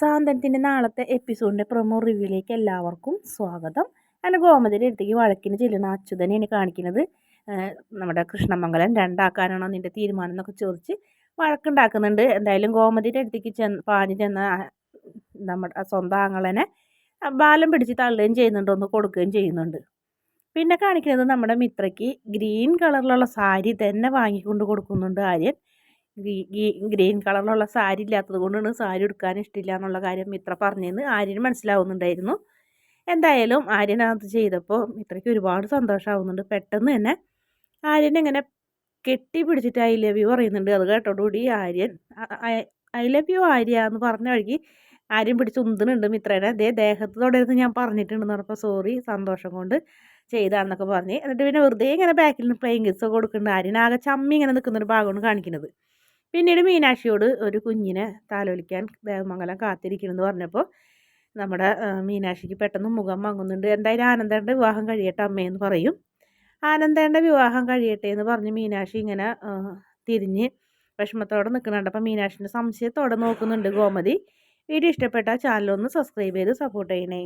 സാന്തനത്തിന്റെ നാളത്തെ എപ്പിസോഡിന്റെ പ്രൊമോ റിവ്യൂയിലേക്ക് എല്ലാവർക്കും സ്വാഗതം. അങ്ങനെ ഗോമതിയുടെ അടുത്തേക്ക് വഴക്കിന് ചെല്ലുന്ന അച്യുതനെയാണ് കാണിക്കുന്നത്. നമ്മുടെ കൃഷ്ണമംഗലം രണ്ടാക്കാനാണോ നിന്റെ തീരുമാനം എന്നൊക്കെ ചോദിച്ച് വഴക്കുണ്ടാക്കുന്നുണ്ട്. എന്തായാലും ഗോമതിയുടെ അടുത്തേക്ക് ചെന്ന് പാഞ്ഞ് ചെന്ന നമ്മുടെ സ്വന്തം ആങ്ങളനെ ബാലം പിടിച്ച് തള്ളുകയും ചെയ്യുന്നുണ്ട് ഒന്ന് കൊടുക്കുകയും ചെയ്യുന്നുണ്ട്. പിന്നെ കാണിക്കുന്നത് നമ്മുടെ മിത്രയ്ക്ക് ഗ്രീൻ കളറിലുള്ള സാരി തന്നെ വാങ്ങിക്കൊണ്ട് കൊടുക്കുന്നുണ്ട് ആര്യൻ. ഗ്രീൻ കളറിലുള്ള സാരി ഇല്ലാത്തത് കൊണ്ടാണ് സാരി എടുക്കാൻ ഇഷ്ടമില്ല എന്നുള്ള കാര്യം മിത്ര പറഞ്ഞതെന്ന് ആര്യന് മനസ്സിലാവുന്നുണ്ടായിരുന്നു. എന്തായാലും ആര്യൻ അത് ചെയ്തപ്പോൾ മിത്രയ്ക്ക് ഒരുപാട് സന്തോഷമാവുന്നുണ്ട് പെട്ടെന്ന് തന്നെ ആര്യനെങ്ങനെ കെട്ടി പിടിച്ചിട്ട് ഐ ലവ് യു പറയുന്നുണ്ട്. അത് കേട്ടോടുകൂടി Aryan I love you Arya എന്ന് പറഞ്ഞ വഴിക്ക് ആര്യൻ പിടിച്ച് ഉന്തുന്നുണ്ട് മിത്രേനെ. അതേ ദേഹത്ത് തുടരുന്ന് ഞാൻ പറഞ്ഞിട്ടുണ്ടെന്ന് പറഞ്ഞപ്പോൾ സോറി സന്തോഷം കൊണ്ട് ചെയ്താന്നൊക്കെ പറഞ്ഞ്. എന്നിട്ട് പിന്നെ വെറുതെ ഇങ്ങനെ ബാക്കിൽ നിന്ന് പ്ലെയിങ് കിസ് കൊടുക്കുന്നുണ്ട്. ആര്യൻ ആകെ ചമ്മി ഇങ്ങനെ നിൽക്കുന്നൊരു ഭാഗമാണ് കാണിക്കുന്നത്. പിന്നീട് മീനാക്ഷിയോട് ഒരു കുഞ്ഞിനെ താലോലിക്കാൻ ദേവമംഗലം കാത്തിരിക്കണമെന്ന് പറഞ്ഞപ്പോൾ നമ്മുടെ മീനാക്ഷിക്ക് പെട്ടെന്ന് മുഖം വാങ്ങുന്നുണ്ട് എന്തായാലും ആനന്ദേന്റെ വിവാഹം കഴിയട്ടെ അമ്മയെന്ന് പറയും. ആനന്ദേന്റെ വിവാഹം കഴിയട്ടെ എന്ന് പറഞ്ഞ് മീനാക്ഷി ഇങ്ങനെ തിരിഞ്ഞ് വിഷമത്തോടെ നിൽക്കുന്നുണ്ട് അപ്പം മീനാക്ഷിന്റെ സംശയത്തോടെ നോക്കുന്നുണ്ട് ഗോമതി. വീഡിയോ ഇഷ്ടപ്പെട്ടാൽ ചാനലൊന്ന് സബ്സ്ക്രൈബ് ചെയ്ത് സപ്പോർട്ട് ചെയ്യണേ.